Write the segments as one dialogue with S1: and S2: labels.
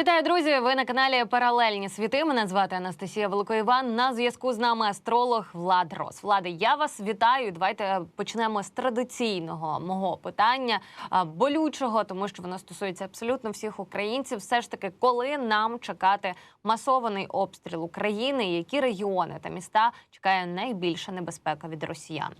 S1: Вітаю, друзі! Ви на каналі Паралельні світи. Мене звати Анастасія Великоїван. На зв'язку з нами астролог Влад Рос. Влади, я вас вітаю. Давайте почнемо з традиційного мого питання болючого, тому що воно стосується абсолютно всіх українців. Все ж таки, коли нам чекати масований обстріл України, які регіони та міста чекає найбільша небезпека від росіян?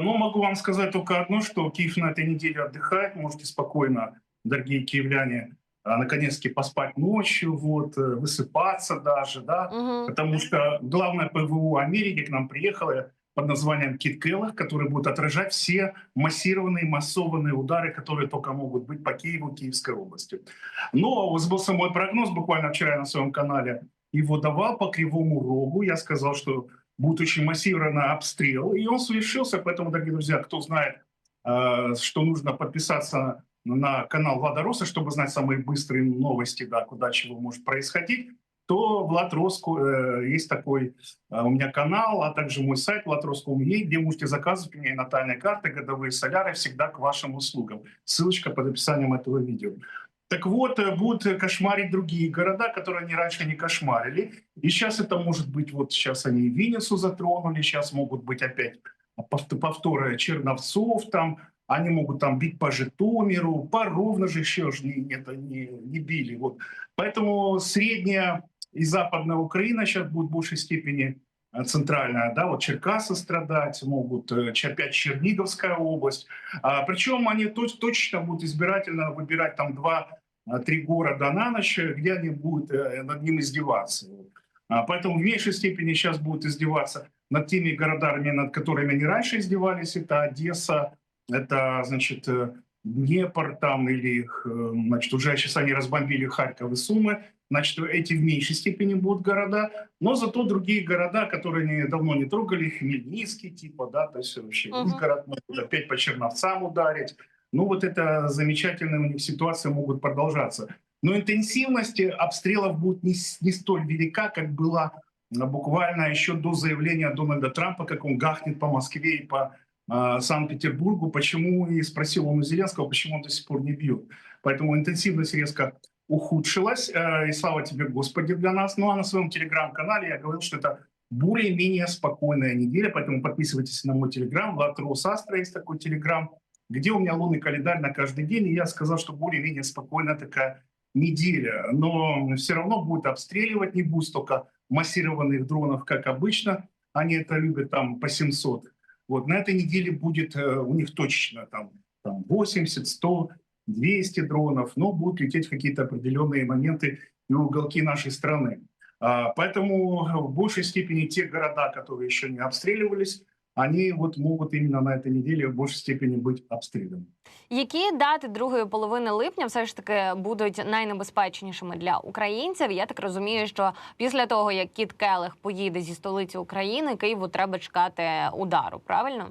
S2: Ну, могу вам сказать только одно, что Киев на этой неделе отдыхает. Можете спокойно, дорогие киевляне, а, наконец-таки поспать ночью, вот, э, высыпаться даже, да,
S1: Угу.
S2: потому что главное ПВО Америки к нам приехало под названием Кит Келлах, который будет отражать все массированные, массованные удары, которые только могут быть по Киеву, Киевской области. Но сбылся мой прогноз буквально вчера на своем канале его давал по Кривому Рогу. Я сказал, что будет очень массированный обстрел, и он совершился. Поэтому, дорогие друзья, кто знает, э, что нужно подписаться на канал Влада Роса, чтобы знать самые быстрые новости, да, куда чего может происходить, то Влад Роску э, есть такой э, у меня канал, а также мой сайт vladrosko.ua, где можете заказывать у меня и натальные карты, годовые соляры всегда к вашим услугам. Ссылочка под описанием этого видео. Так вот, э, будут кошмарить другие города, которые они раньше не кошмарили. И сейчас это может быть, вот сейчас они и Винницу затронули, сейчас могут быть опять повт- повторы Черновцов там, они могут там бить по Житомиру, по Ровно же еще ж не, это не, не били. Вот. Поэтому средняя и западная Украина сейчас будет в большей степени э, центральная, да, вот Черкасы страдать могут, э, опять Черниговская область. А, причем они точ- точно будут избирательно выбирать там два-три города на ночь, где они будут э, над ним издеваться. А, поэтому в меньшей степени сейчас будут издеваться над теми городами, над которыми они раньше издевались. Это Одесса, это, значит, э, Днепр там или, э, значит, уже сейчас они разбомбили Харьков и Сумы. Значит, эти в меньшей степени будут города, но зато другие города, которые они давно не трогали, Хмельницкий типа, да, то есть вообще
S1: Мгм.
S2: город могут опять по Черновцам ударить. Ну вот это замечательная у них ситуация могут продолжаться. Но интенсивность обстрелов будет не, не столь велика, как была а, буквально еще до заявления Дональда Трампа, как он гахнет по Москве и по Санкт-Петербургу. Почему, и спросил он у Зеленского, почему он до сих пор не бьет. Поэтому интенсивность резко ухудшилась. э, И слава тебе, Господи, для нас. Ну а на своем телеграм-канале я говорил, что это более-менее спокойная неделя, поэтому подписывайтесь на мой телеграм. Влад Рос Астра есть такой телеграм, где у меня лунный календарь на каждый день, и я сказал, что более-менее спокойная такая неделя. Но все равно будет обстреливать, не будет столько массированных дронов, как обычно. Они это любят там по 700. Вот на этой неделе будет э, у них точно там, там 80, 100, 200 дронов, но будут лететь какие-то определенные моменты и уголки нашей страны. А, Поэтому в большей степени те города, которые еще не обстреливались, они вот могут именно на этой неделе в большей степени быть обстреляны.
S1: Які дати другої половини липня все ж таки будуть найнебезпечнішими для українців? Я так розумію, що після того як Кіт Келех поїде зі столиці України, Києву треба чекати удару. Правильно?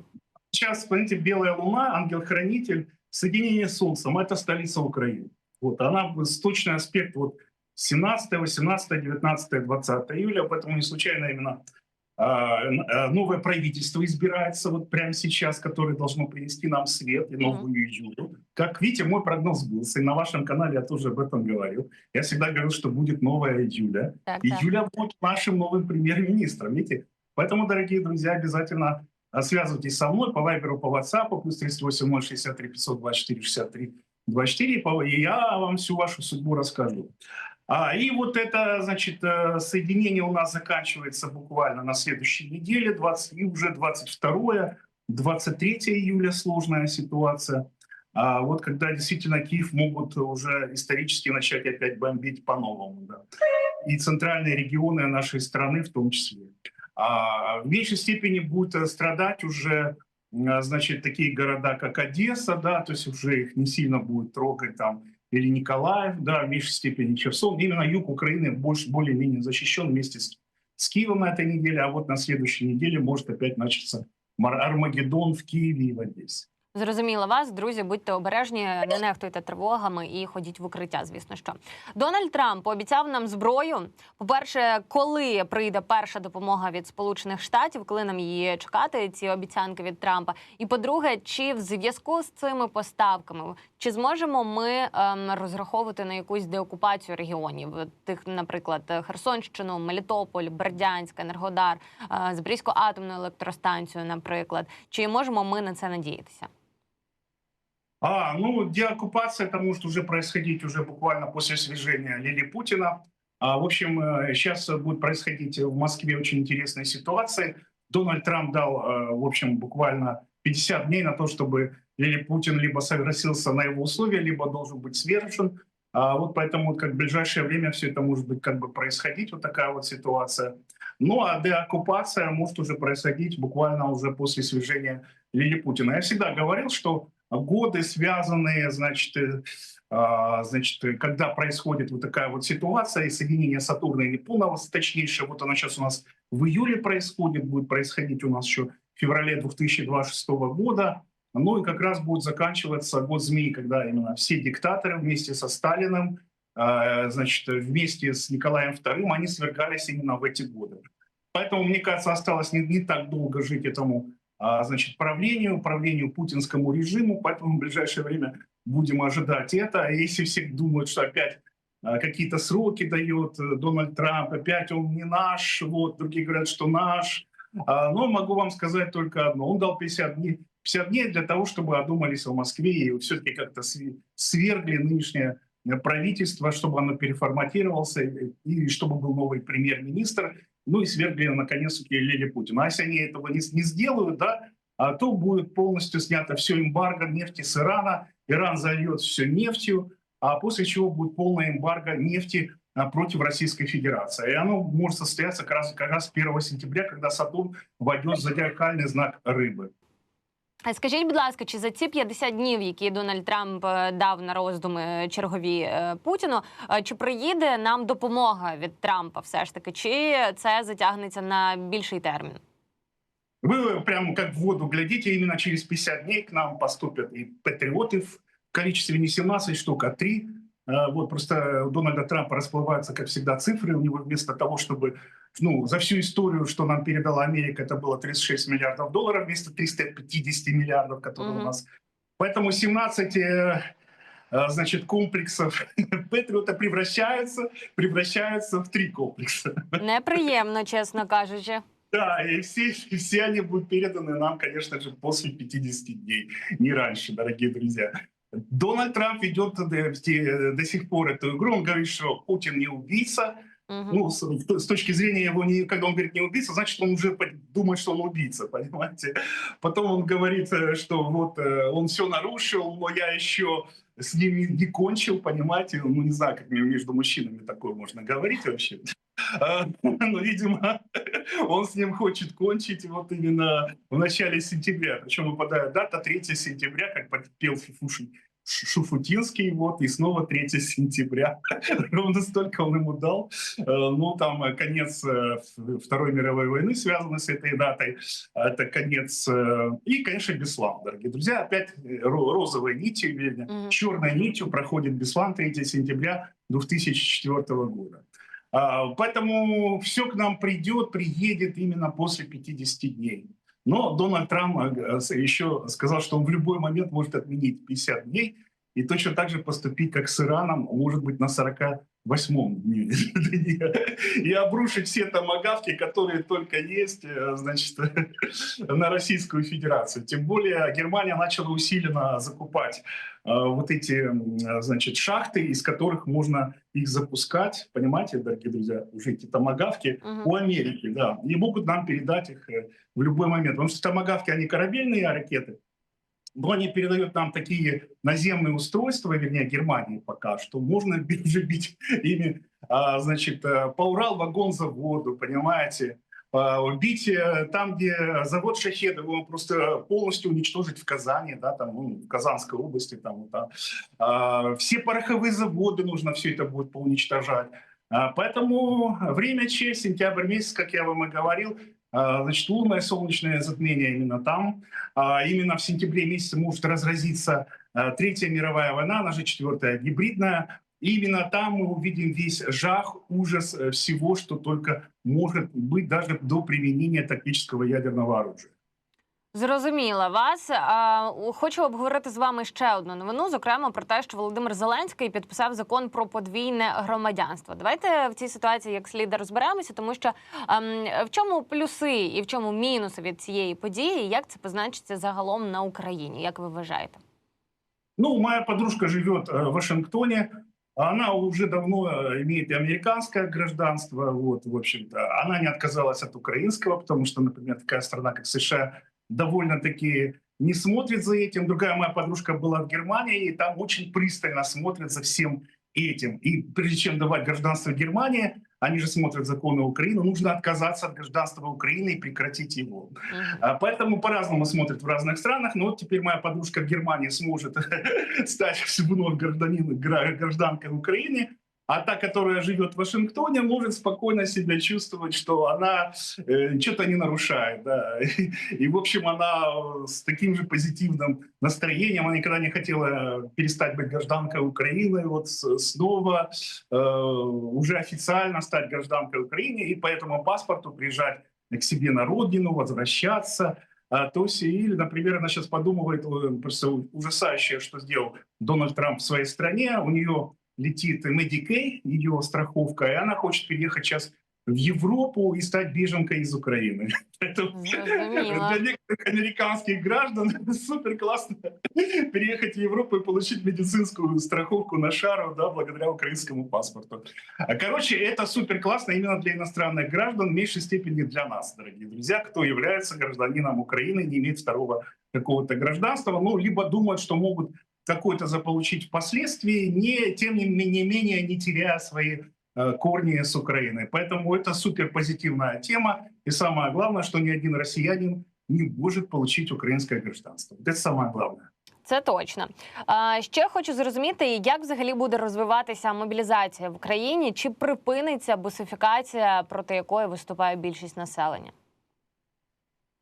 S2: Сейчас, понимаете, белая луна, ангел-хранитель, соединение с Солнцем, это столица Украины. Вот она с- точный аспект вот 17, 18, 19, 20 июля, поэтому не случайно именно а, н- а, новое правительство избирается вот прямо сейчас, которое должно принести нам свет и новую июлю. Как видите, мой прогноз сбылся, и на вашем канале я тоже об этом говорил. Я всегда говорил, что будет новая июля.
S1: Так,
S2: И
S1: так.
S2: Юля будет нашим новым премьер-министром, видите? Поэтому, дорогие друзья, обязательно а, связывайтесь со мной по Вайберу, по WhatsApp, плюс 38 063 524 63 24, и по- и я вам всю вашу судьбу расскажу. А, и вот это, значит, э, соединение у нас заканчивается буквально на следующей неделе, 20, и уже 22 23 июля сложная ситуация. А вот когда действительно Киев могут уже исторически начать опять бомбить по-новому. Да и центральные регионы нашей страны в том числе. А в меньшей степени будут э, страдать уже э, значит, такие города, как Одесса, да, то есть уже их не сильно будет трогать там, или Николаев, да, в меньшей степени Черсон. Именно юг Украины больше, более-менее защищен вместе с, с Киевом на этой неделе, а вот на следующей неделе может опять начаться Армагеддон в Киеве и в Одессе.
S1: Зрозуміла вас, друзі, будьте обережні, не нехтуйте тривогами і ходіть в укриття. Звісно, що Дональд Трамп пообіцяв нам зброю. По-перше, коли прийде перша допомога від Сполучених Штатів, коли нам її чекати, ці обіцянки від Трампа. І по-друге, чи в зв'язку з цими поставками чи зможемо ми ем, розраховувати на якусь деокупацію регіонів, тих, наприклад, Херсонщину, Мелітополь, Бердянськ, Енергодар, е, Запорізьку атомну електростанцію, наприклад, чи можемо ми на це надіятися?
S2: А, ну, деоккупация это может уже происходить уже буквально после свержения Лили Путина. А, в общем, сейчас будет происходить в Москве очень интересная ситуация. Дональд Трамп дал, э, в общем, буквально 50 дней на то, чтобы Лили Путин либо согласился на его условия, либо должен быть свержен. А, вот поэтому вот, как в ближайшее время все это может быть как бы происходить, вот такая вот ситуация. Ну а деоккупация может уже происходить буквально уже после свержения Лили Путина. Я всегда говорил, что годы, связанные, значит, э, а, значит, э, когда происходит вот такая вот ситуация, и соединение Сатурна и Нептуна, точнейшее, вот оно сейчас у нас в июле происходит, будет происходить у нас еще в феврале 2026 года, ну и как раз будет заканчиваться год змеи, когда именно все диктаторы вместе со Сталиным, э, значит, вместе с Николаем II, они свергались именно в эти годы. Поэтому, мне кажется, осталось не, не так долго жить этому а, значит, правлению, правлению путинскому режиму, поэтому в ближайшее время будем ожидать это. А Если все думают, что опять а, какие-то сроки дает э, Дональд Трамп, опять он не наш, вот, другие говорят, что наш. А, Но могу вам сказать только одно. Он дал 50 дней, 50 дней для того, чтобы одумались в Москве и все-таки как-то свергли нынешнее э, правительство, чтобы оно переформатировался и и чтобы был новый премьер-министр, ну и свергли наконец-таки Лили Путина. А если они этого не, не сделают, да, а то будет полностью снято все эмбарго нефти с Ирана, Иран зальет все нефтью, а после чего будет полное эмбарго нефти а, против Российской Федерации. И оно может состояться как раз, как раз 1 сентября, когда Сатурн войдет в зодиакальный знак рыбы.
S1: Скажіть, будь ласка, чи за ці 50 днів, які Дональд Трамп е, дав на роздуми чергові е, Путіну, е, чи приїде нам допомога від Трампа, все ж таки, чи це затягнеться на більший термін?
S2: Вы прямо как в воду глядите, именно через 50 дней к нам поступят и патриоты в количестве не 17 штук, а 3. Вот просто у Дональда Трампа расплываются, как всегда, цифры. У него вместо того, чтобы ну, за всю историю, что нам передала Америка, это было 36 миллиардов долларов вместо 350 миллиардов, которые
S1: Мгм.
S2: у нас. Поэтому 17 э, э, значит, комплексов Патриота превращаются, превращаются в три комплекса.
S1: Неприємно, чесно кажучи.
S2: Да, и все, и все они будут переданы нам, конечно же, после 50 дней, не раньше, дорогие друзья. Дональд Трамп ведет до, до сих пор эту игру. Он говорит, что Путин не убийца.
S1: Мгм.
S2: Ну, с, с точки зрения его, не, когда он говорит не убийца, значит, он уже думает, что он убийца, понимаете? Потом он говорит, э, что вот э, он все нарушил, но я еще с ним не, не кончил, понимаете? Ну, не знаю, как между мужчинами такое можно говорить вообще. А, Но, видимо, он с ним хочет кончить вот именно в начале сентября. Причем выпадает дата 3 сентября, как подпел Фифушин. Шуфутинский, вот, и снова 3 сентября. Ровно столько он ему дал. Э, Ну, там э, конец э, Второй мировой войны связан с этой датой. Это конец... И, конечно, Беслан, дорогие друзья. Опять ро- розовой нитью,
S1: Мгм.
S2: черной нитью проходит Беслан 3 сентября 2004 года. А, Поэтому все к нам придет, приедет именно после 50 дней. Но Дональд Трамп э, еще сказал, что он в любой момент может отменить 50 дней и точно так же поступить, как с Ираном, может быть, на 48-м дне. И обрушить все томогавки, которые только есть, э, значит, на Российскую Федерацию. Тем более Германия начала усиленно закупать э, вот эти, значит, шахты, из которых можно их запускать, понимаете, дорогие друзья, уже эти томогавки у Америки, да, и могут нам передать их э, в любой момент. Потому что томогавки, они корабельные ракеты, но они передают нам такие наземные устройства, вернее, Германии пока, что можно уже бить ими, а, значит, э, по Урал-вагон-заводу, понимаете, а, бить э, там, где завод Шахедов, его просто полностью уничтожить в Казани, да, там, ну, в Казанской области, там, вот, да. А, все пороховые заводы нужно все это будет поуничтожать. А, Поэтому время честь, сентябрь месяц, как я вам и говорил, А, Значит, лунное солнечное затмение именно там. А, Именно в сентябре месяце может разразиться а, Третья мировая война, она же четвертая гибридная. И именно там мы увидим весь жах, ужас э, всего, что только может быть даже до применения тактического ядерного оружия.
S1: Зрозуміла вас. Хочу обговорити з вами ще одну новину, зокрема про те, що Володимир Зеленський підписав закон про подвійне громадянство. Давайте в цій ситуації як слід розберемося, тому що ем, в чому плюси і в чому мінуси від цієї події, як це позначиться загалом на Україні? Як ви вважаєте?
S2: Ну, моя подружка живет э, в Вашингтоне. Она уже давно э, имеет и американское гражданство. Вот, в общем-то, она не отказалась от украинского, потому что, например, такая страна, как США, довольно-таки не смотрит за этим. Другая моя подружка была в Германии, и там очень пристально смотрят за всем этим. И прежде чем давать гражданство Германии, они же смотрят законы Украины, нужно отказаться от гражданства Украины и прекратить его. А Поэтому по-разному смотрят в разных странах. Но вот теперь моя подружка в Германии сможет стать вновь гражданин, гра- гражданкой Украины. А та, которая живет в Вашингтоне, может спокойно себя чувствовать, что она э, что-то не нарушает. Да. И, и, в общем, она э, с таким же позитивным настроением, она никогда не хотела перестать быть гражданкой Украины, вот снова э, уже официально стать гражданкой Украины, и по этому паспорту приезжать к себе на родину, возвращаться. А, то есть, или, например, она сейчас подумывает, э, просто ужасающее, что сделал Дональд Трамп в своей стране, у нее летит Medicaid, ее страховка, и она хочет переехать сейчас в Европу и стать беженкой из Украины.
S1: Зрозуміло.
S2: для некоторых американских граждан супер классно переехать в Европу и получить медицинскую страховку на шару, да, благодаря украинскому паспорту. А, Короче, это супер классно именно для иностранных граждан, в меньшей степени для нас, дорогие друзья, кто является гражданином Украины, не имеет второго какого-то гражданства, ну, либо думают, что могут какой-то заполучить впоследствии, не, тем не менее, не менее не теряя свои э, корни с Украины. Поэтому это супер позитивная тема. И самое главное, что ни один россиянин не может получить украинское гражданство. Вот это самое главное.
S1: Це точно. А, ще хочу зрозуміти, як взагалі буде розвиватися мобілізація в Україні, чи припиниться бусифікація, проти якої виступає більшість населення?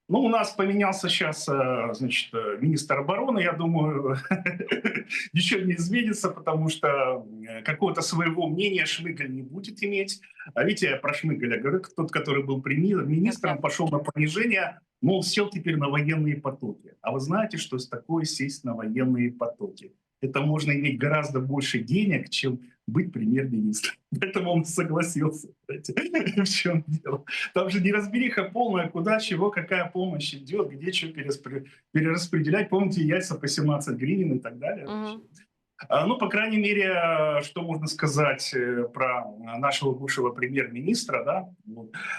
S2: Ну, у нас поменялся сейчас, э, значит, э, министр обороны. Я думаю, ничего не изменится, потому что э, какого-то своего мнения Шмыгаль не будет иметь. А видите, я про Шмыгаля говорю, тот, который был министром, пошел на понижение, мол, сел теперь на военные потоки. А вы знаете, что такое сесть на военные потоки? Это можно иметь гораздо больше денег, чем быть премьер-министром. Поэтому он согласился. В чем дело? Там же неразбериха полная, куда, чего, какая помощь идет, где что перераспределять. Помните, яйца по 17 гривен и так далее. А, Ну, по крайней мере, что можно сказать э, про нашего бывшего премьер-министра, да,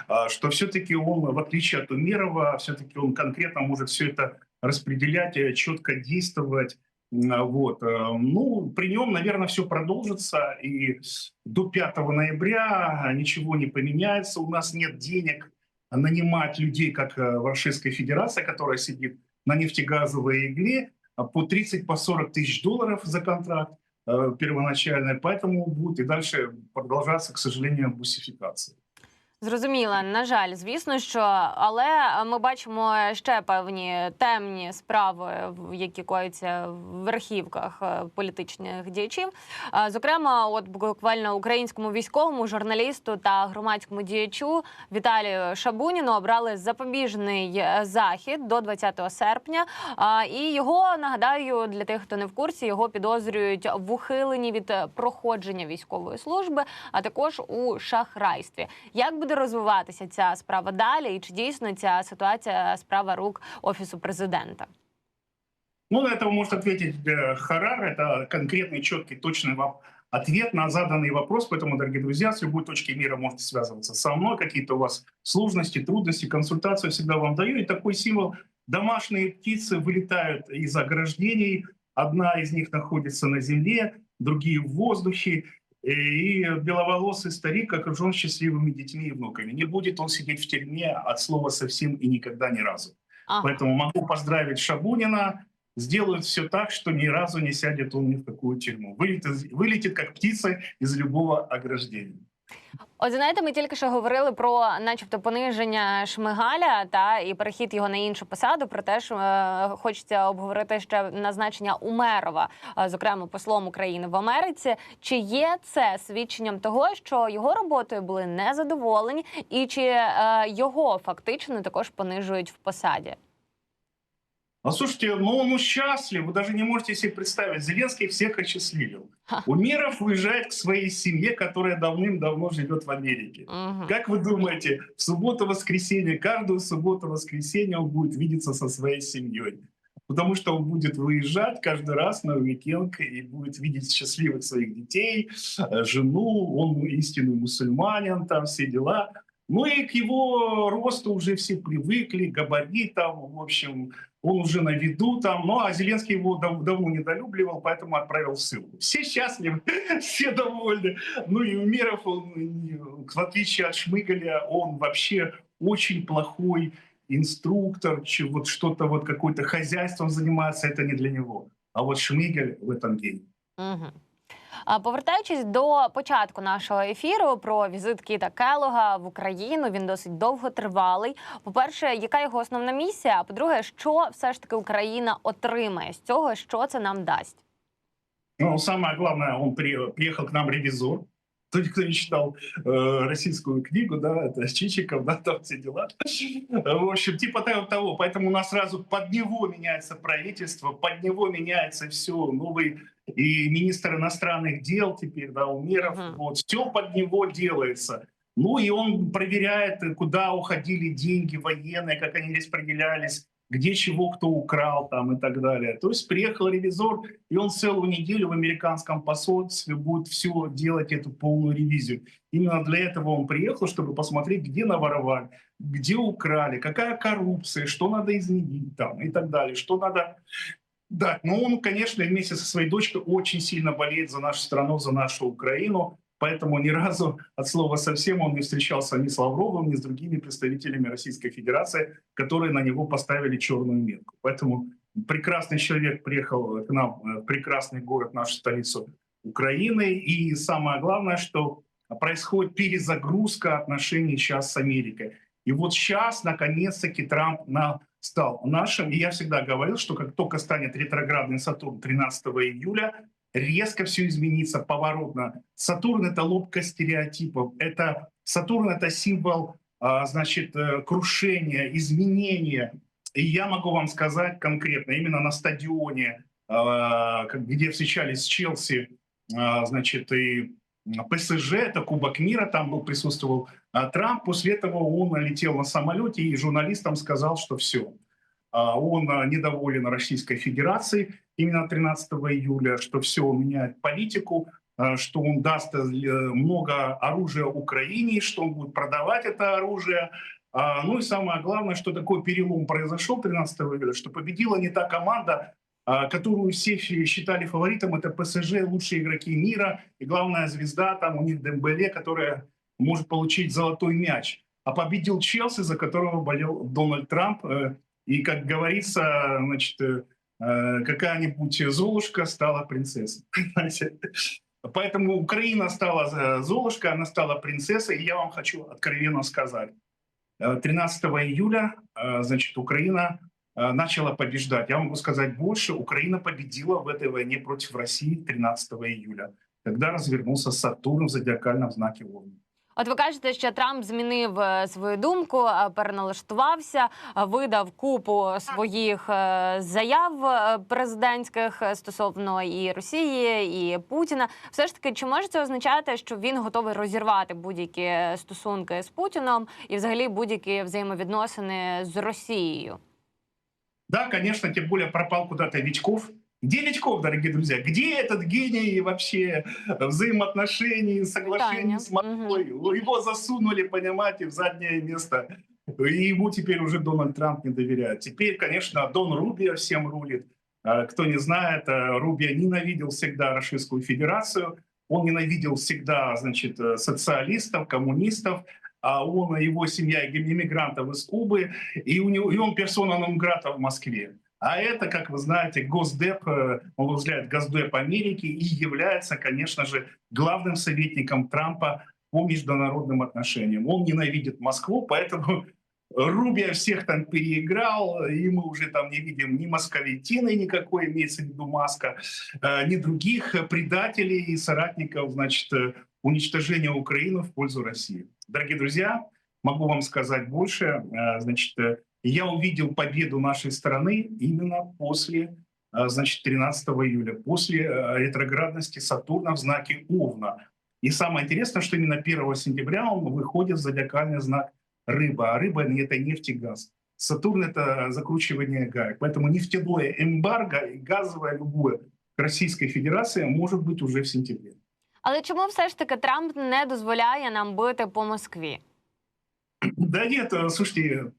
S2: а, что все-таки он, в отличие от Умерова, все-таки он конкретно может все это распределять, э, четко действовать. А, Вот. э, Ну, при нем, наверное, все продолжится, и до 5 ноября ничего не поменяется. У нас нет денег нанимать людей, как э, в Российской Федерации, которая сидит на нефтегазовой игле, а по 30 по 40 тысяч долларов за контракт э, первоначальный, поэтому будет и дальше продолжаться, к сожалению, бусификация.
S1: Зрозуміла, на жаль, звісно, що але ми бачимо ще певні темні справи, які кояться в верхівках е, політичних діячів. Зокрема, от буквально українському військовому журналісту та громадському діячу Віталію Шабуніну обрали запобіжний е, захід до 20 серпня. І його нагадаю для тих, хто не в курсі, його підозрюють в ухиленні від е, проходження військової служби, а також у шахрайстві. Як буде розвиватися ця справа далі, і чи дійсно ця ситуація справа рук офісу президента?
S2: Ну, на это может ответить э, Харар. Это конкретный, четкий, точный вам ответ на заданный вопрос. Поэтому, дорогие друзья, с любой точки мира можете связываться со мной. Какие-то у вас сложности, трудности, консультацию всегда вам даю. И такой символ. Домашние птицы вылетают из ограждений. Одна из них находится на земле, другие в воздухе. И беловолосый старик окружен счастливыми детьми и внуками. Не будет он сидеть в тюрьме от слова совсем и никогда ни разу.
S1: Ага.
S2: Поэтому могу поздравить Шабунина. Сделают все так, что ни разу не сядет он ни в какую тюрьму. Вылетит, вылетит как птица из любого ограждения.
S1: От знаєте, ми тільки що говорили про, начебто, пониження Шмигаля та і перехід його на іншу посаду. Про те, що е, хочеться обговорити ще назначення Умерова, е, зокрема послом України в Америці. Чи є це свідченням того, що його роботою були незадоволені, і чи е, його фактично також понижують в посаді?
S2: А слушайте, ну он счастлив, вы даже не можете себе представить. Зеленский всех осчастливил. Умеров уезжает к своей семье, которая давным-давно живет в Америке.
S1: Угу.
S2: Как вы думаете, в субботу-воскресенье, каждую субботу-воскресенье он будет видеться со своей семьей? Потому что он будет выезжать каждый раз на уикенд и будет видеть счастливых своих детей, э, жену, он истинный мусульманин, там все дела. Ну и к его росту уже все привыкли, габаритам, в общем, он уже на виду там. Ну а Зеленский его дав- давно недолюбливал, поэтому отправил в ссылку. Все счастливы, все довольны. Ну и Умеров, он, в отличие от Шмыгаля, он вообще очень плохой инструктор, вот что-то вот какое-то хозяйством заниматься, это не для него. А вот Шмыгаль в этом гений.
S1: Угу. А повертаючись до початку нашого ефіру про візит Кіта Келога в Україну, він досить довготривалий. По-перше, яка його основна місія? А по-друге, що все ж таки Україна отримає з цього, що це нам дасть?
S2: Ну, самое главное, он при- приехал к нам ревизор. Тот, кто не читал э, российскую книгу, да, это Чичиков, да, там все дела. В общем, типа того, того. Поэтому у нас сразу под него меняется правительство, под него меняется все. Новый и министр иностранных дел теперь, да, Умеров.
S1: Мгм.
S2: Вот, все под него делается. Ну и он проверяет, куда уходили деньги военные, как они распределялись, где чего кто украл там и так далее. То есть приехал ревизор, и он целую неделю в американском посольстве будет все делать эту полную ревизию. Именно для этого он приехал, чтобы посмотреть, где наворовали, где украли, какая коррупция, что надо изменить там и так далее, что надо дать. Но он, конечно, вместе со своей дочкой очень сильно болеет за нашу страну, за нашу Украину. Поэтому ни разу от слова совсем он не встречался ни с Лавровым, ни с другими представителями Российской Федерации, которые на него поставили черную метку. Поэтому прекрасный человек приехал к нам э, в прекрасный город, нашу столицу Украины. И самое главное, что происходит перезагрузка отношений сейчас с Америкой. И вот сейчас, наконец-таки, Трамп на, стал нашим. И я всегда говорил, что как только станет ретроградный Сатурн 13 июля, резко все изменится поворотно. Сатурн — это лобка стереотипов. Это, Сатурн — это символ а, значит, э, крушения, изменения. И я могу вам сказать конкретно, именно на стадионе, а, где встречались Челси, а, значит, и ПСЖ, это Кубок мира, там был, присутствовал а, Трамп. После этого он летел на самолете и журналистам сказал, что все. Он а, недоволен Российской Федерацией именно 13 июля, что все, он меняет политику, а, что он даст э, много оружия Украине, что он будет продавать это оружие. А, Ну и самое главное, что такой перелом произошел 13 июля, что победила не та команда, а, которую все считали фаворитом, это ПСЖ, лучшие игроки мира, и главная звезда там у них Дембеле, которая может получить золотой мяч. А победил Челси, за которого болел Дональд Трамп. Э, И, как говорится, значит, э, э, какая-нибудь Золушка стала принцессой. Поэтому Украина стала Золушка, она стала принцессой. И я вам хочу откровенно сказать. Э, 13 июля, значит, Украина начала побеждать. Я могу сказать больше. Украина победила в этой войне против России 13 июля, когда развернулся Сатурн в зодиакальном знаке Овна.
S1: От ви кажете, що Трамп змінив е, свою думку, е, переналаштувався, е, видав купу своїх е, заяв е, президентських е, стосовно і Росії, і Путіна. Все ж таки, чи може це означати, що він готовий розірвати будь-які стосунки з Путіном і, взагалі, будь-які взаємовідносини з Росією?
S2: Да, конечно, тем более пропал куда-то Витьков. Где Витьков, дорогие друзья? Где этот гений вообще взаимоотношений, соглашений
S1: Таня.
S2: с Москвой? Его засунули, понимаете, в заднее место. И ему теперь уже Дональд Трамп не доверяет. Теперь, конечно, Дон Рубио всем рулит. А, Кто не знает, а, Рубио ненавидел всегда Российскую Федерацию. Он ненавидел всегда, значит, э, социалистов, коммунистов. А он, его семья иммигрантов из Кубы. И, у него, и он персона нон-грата в Москве. А это, как вы знаете, Госдеп, э, он возглавляет Госдеп Америки и является, конечно же, главным советником Трампа по международным отношениям. Он ненавидит Москву, поэтому Рубия всех там переиграл, и мы уже там не видим ни московитины никакой, имеется в виду Маска, э, ни других предателей и соратников, значит, уничтожения Украины в пользу России. Дорогие друзья, могу вам сказать больше. Э, Значит, э, я увидел победу нашей страны именно после, э, значит, 13 июля, после ретроградности Сатурна в знаке Овна. И самое интересное, что именно 1 сентября он выходит в зодиакальный знак рыба, а рыба — это нефть и газ. Сатурн — это закручивание гаек. Поэтому нефтяное эмбарго и газовое любое к Российской Федерации может быть уже в сентябре.
S1: Але чому все ж таки Трамп не дозволяє нам бити по Москві?
S2: Да нет, э, слушайте,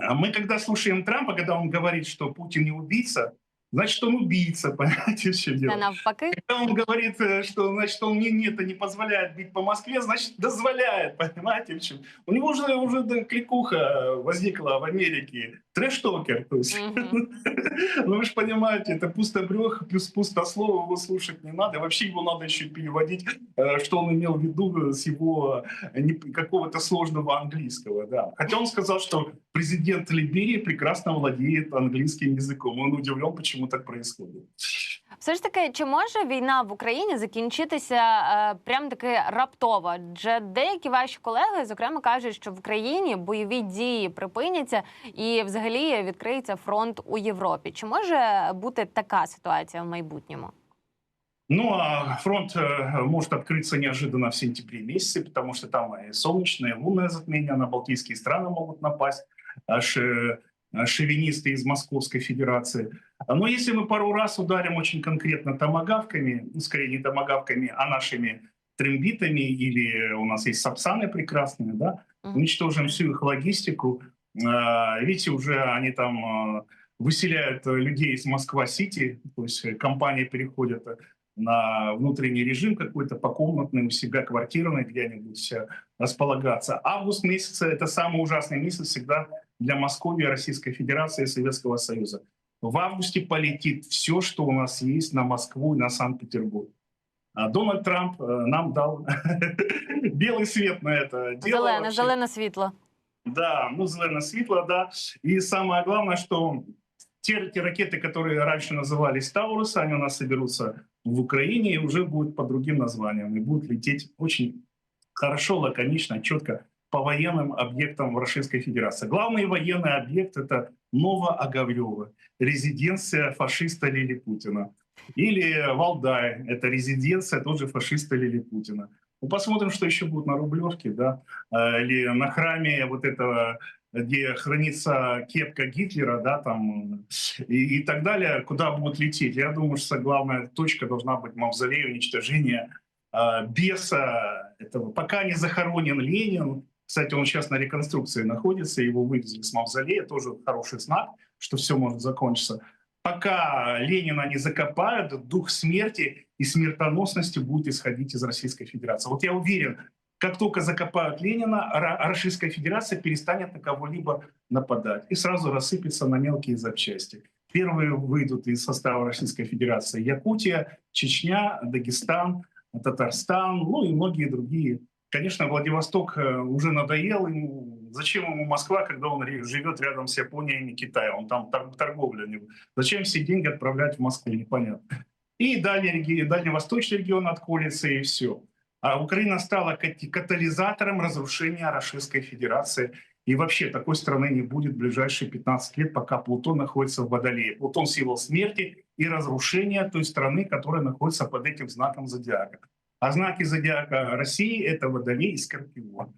S2: а мы когда слушаем Трампа, когда он говорит, что Путин не убийца, значит, он убийца, понимаете, в чем дело? Когда он говорит, э, что значит, он мне не, это не позволяет бить по Москве, значит, дозволяет, понимаете, в чем? У него уже, уже кликуха возникла в Америке, трэш-токер, то есть.
S1: Мгм.
S2: Ну вы же понимаете, это пустобрех плюс пустослово, его слушать не надо. Вообще его надо еще переводить, э, что он имел в виду с его э, какого-то сложного английского. Да. Хотя он сказал, что президент Либерии прекрасно владеет английским языком. Он удивлен, почему так происходит.
S1: Все ж таки, чи може війна в Україні закінчитися е, прям таки раптово? Адже деякі ваші колеги, зокрема, кажуть, що в Україні бойові дії припиняться і взагалі відкриється фронт у Європі. Чи може бути така ситуація в майбутньому?
S2: Ну, а фронт э, может открыться неожиданно в сентябре месяце, потому что там и солнечное, и лунное затмение, на Балтийские страны могут напасть, аж э, шовинисты из Московской Федерации. Но если мы пару раз ударим очень конкретно томагавками, ну, скорее не томагавками, а нашими трембитами, или у нас есть сапсаны прекрасные, да, уничтожим всю их логистику. А, Видите, уже они там а, выселяют э, людей из Москва-Сити, то есть э, компании переходят э, на внутренний режим какой-то покомнатный у себя квартирный где-нибудь э, располагаться. Август месяц — это самый ужасный месяц всегда для Москвы, Российской Федерации и Советского Союза. В августе полетит все, что у нас есть на Москву и на Санкт-Петербург. А Дональд Трамп э, нам дал белый свет на это дело.
S1: Зелене,
S2: вообще.
S1: зелене світло.
S2: Да, ну, зеленое светло, да. И самое главное, что те, те ракеты, которые раньше назывались Таурус, они у нас соберутся в Украине и уже будут по другим названиям. И будут лететь очень хорошо, лаконично, четко по военным объектам в Российской Федерации. Главный военный объект — это Новооговлёво, резиденция фашиста Лили Путина. Или Валдай — это резиденция тоже фашиста Лили Путина. Ну, посмотрим, что еще будет на Рублевке, да, Э, или на храме вот этого, где хранится кепка Гитлера, да, там, и, и так далее, куда будут лететь. Я думаю, что главная точка должна быть мавзолей уничтожения э, беса этого. Пока не захоронен Ленин, кстати, он сейчас на реконструкции находится, его вывезли с мавзолея, тоже хороший знак, что все может закончиться. Пока Ленина не закопают, дух смерти и смертоносности будет исходить из Российской Федерации. Вот я уверен, как только закопают Ленина, Российская Федерация перестанет на кого-либо нападать и сразу рассыпется на мелкие запчасти. Первые выйдут из состава Российской Федерации Якутия, Чечня, Дагестан, Татарстан, ну и многие другие. Конечно, Владивосток э, уже надоел ему. Зачем ему Москва, когда он живет рядом с Японией и Китаем? Он там тор- торговля. у. Зачем все деньги отправлять в Москву, непонятно. И дальний дальневосточный регион отколется, и все. А Украина стала катализатором разрушения Российской Федерации. И вообще такой страны не будет в ближайшие 15 лет, пока Плутон находится в Водолее. Плутон — символ смерти и разрушения той страны, которая находится под этим знаком зодиака. А знаки зодиака России — это Водолей и Скорпион.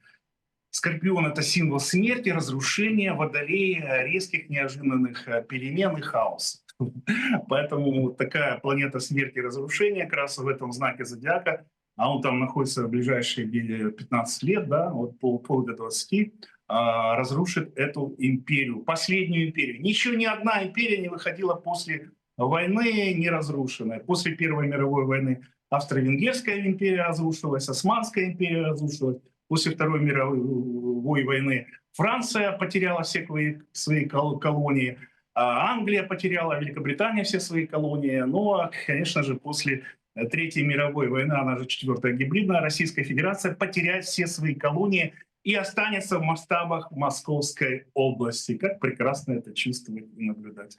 S2: Скорпион — это символ смерти, разрушения, Водолей — резких, неожиданных э, перемен и хаоса. Поэтому такая планета смерти и разрушения как раз в этом знаке зодиака, а он там находится в ближайшие где- 15 лет, да, вот пол, пол до 20, а, разрушит эту империю, последнюю империю. Ничего, ни одна империя не выходила после войны не разрушенная. После Первой мировой войны Австро-Венгерская империя разрушилась, Османская империя разрушилась. После Второй мировой войны Франция потеряла все свои, свои кол- колонии, а Англия потеряла, Великобритания все свои колонии. Но, конечно же, после Третьей мировой войны, она же четвертая гибридная, Российская Федерация потеряет все свои колонии и останется в масштабах Московской области. Как прекрасно это чувствовать и наблюдать.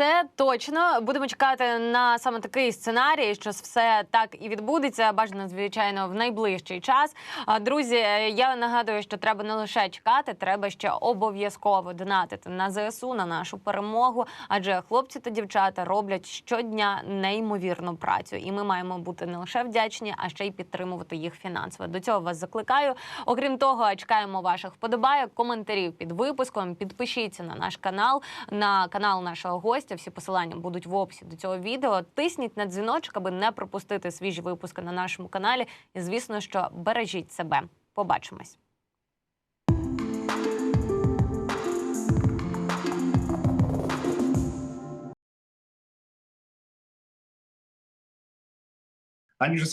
S1: Це точно будемо чекати на саме такий сценарій, що все так і відбудеться. Бажано, звичайно, в найближчий час. Друзі, я нагадую, що треба не лише чекати, треба ще обов'язково донатити на ЗСУ, на нашу перемогу. Адже хлопці та дівчата роблять щодня неймовірну працю, і ми маємо бути не лише вдячні, а ще й підтримувати їх фінансово. До цього вас закликаю. Окрім того, чекаємо ваших вподобайок, коментарів під випуском. Підпишіться на наш канал, на канал нашого гостя. Всі посилання будуть в описі до цього відео. Тисніть на дзвіночок, аби не пропустити свіжі випуски на нашому каналі. І звісно, що бережіть себе. Побачимось.
S2: Же